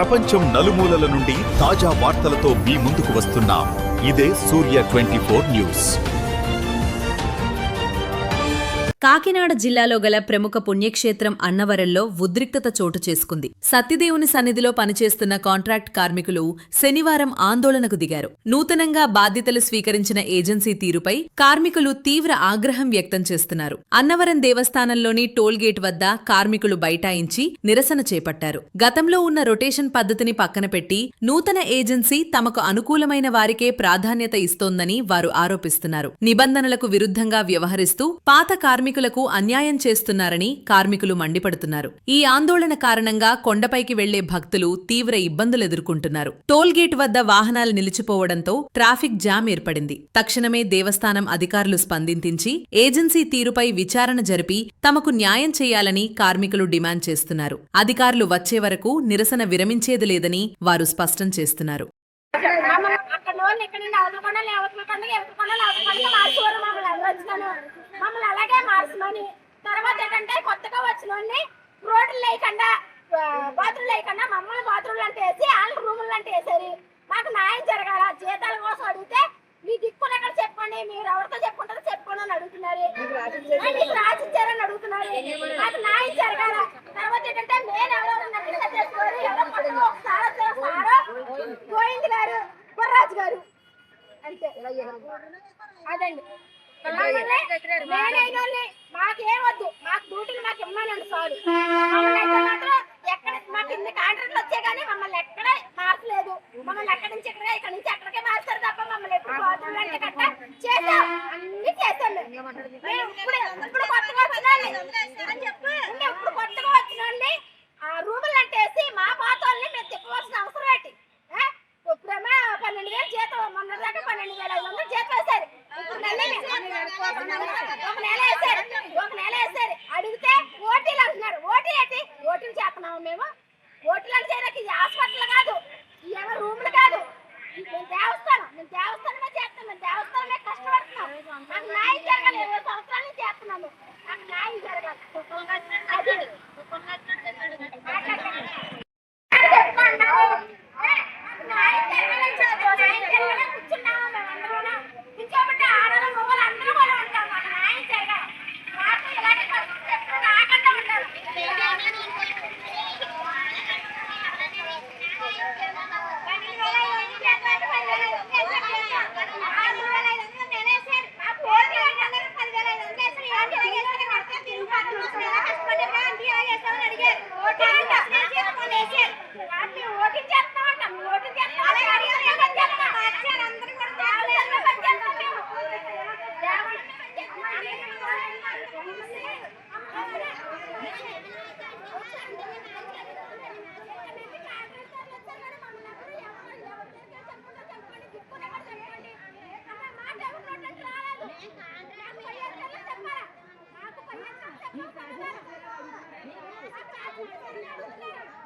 ప్రపంచం నలుమూలల నుండి తాజా వార్తలతో మీ ముందుకు వస్తున్నాం. ఇదే Surya twenty four news. Kakinada జిల్లాలో గల ప్రముఖ పుణ్యక్షేత్రం అన్నవరంలో ఉద్రిక్తత చోటు చేసుకుంది. సత్యదేవుని సన్నిధిలో పనిచేస్తున్న కాంట్రాక్ట్ కార్మికులు శనివారం ఆందోళనకు దిగారు. నూతనంగా బాధ్యతలు స్వీకరించిన ఏజెన్సీ తీరుపై కార్మికులు తీవ్ర ఆగ్రహం వ్యక్తం చేస్తున్నారు. అన్నవరం దేవస్థానంలోని టోల్గేట్ వద్ద కార్మికులు బైఠాయించి నిరసన చేపట్టారు. గతంలో ఉన్న రొటేషన్ పద్ధతిని పక్కన పెట్టి నూతన ఏజెన్సీ తమకు అనుకూలమైన వారికే ప్రాధాన్యత ఇస్తోందని వారు ఆరోపిస్తున్నారు. నిబంధనలకు విరుద్ధంగా వ్యవహరిస్తూ పాత కార్మికులకు అన్యాయం చేస్తున్నారని కార్మికులు మండిపడుతున్నారు. ఈ ఆందోళన కారణంగా కొండపైకి వెళ్ళే భక్తులు తీవ్ర ఇబ్బందులు ఎదుర్కొంటున్నారు. టోల్గేట్ వద్ద వాహనాలు నిలిచిపోవడంతో ట్రాఫిక్ జామ్ ఏర్పడింది. తక్షణమే దేవస్థానం అధికారులు స్పందించి ఏజెన్సీ తీరుపై విచారణ జరిపి తమకు న్యాయం చేయాలని కార్మికులు డిమాండ్ చేస్తున్నారు. అధికారులు వచ్చే వరకు నిరసన విరమించేది లేదని వారు స్పష్టం చేస్తున్నారు. మార్చమని తర్వాత ఏంటంటే కొత్తగా వచ్చిన వాళ్ళని రోడ్లు లేకుండా బాత్రూమ్ లేకుండా మమ్మల్ని బాత్రూమ్లు అంటే వేసి వాళ్ళ రూములు అంటే వేసారు మాకు న్యాయం జరగాల? జీతాల కోసం అడిగితే మీ దిక్కున ఎక్కడ చెప్పండి? మీరు ఎవరితో చెప్పుకుంటారో చెప్పుకోండి అని అడుగుతున్నారు. మీకు రాసిచ్చారని అడుగుతున్నారు. మాకు న్యాయం జరగాల? తర్వాత ఏంటంటే నేను ఎవరెవరు చేసుకోవాలి? ఎవరో పక్కన వచ్చారు, గోవింద్ గారు గుర్రాజు గారు. అంతే. అదండి. నేనైతే మాకేం వద్దు మాకు డ్యూటీలు మాకు ఇమ్మనండి మాత్రం ఎక్కడ మాకు ఇన్ని కాంట్రాక్ట్లు వచ్చాయి కానీ మమ్మల్ని ఎక్కడ మార్చలేదు. మమ్మల్ని ఎక్కడి నుంచి ఎక్కడ ఇక్కడ నుంచి ఎక్కడికే మార్చారు తప్ప మమ్మల్ని ఎప్పుడు బాత్రూమ్ అంటే కట్ట? చేసాం అన్ని చేసాం మేము. మేము ఇప్పుడు ఇప్పుడు కొత్తగా వచ్చిన అని చెప్పి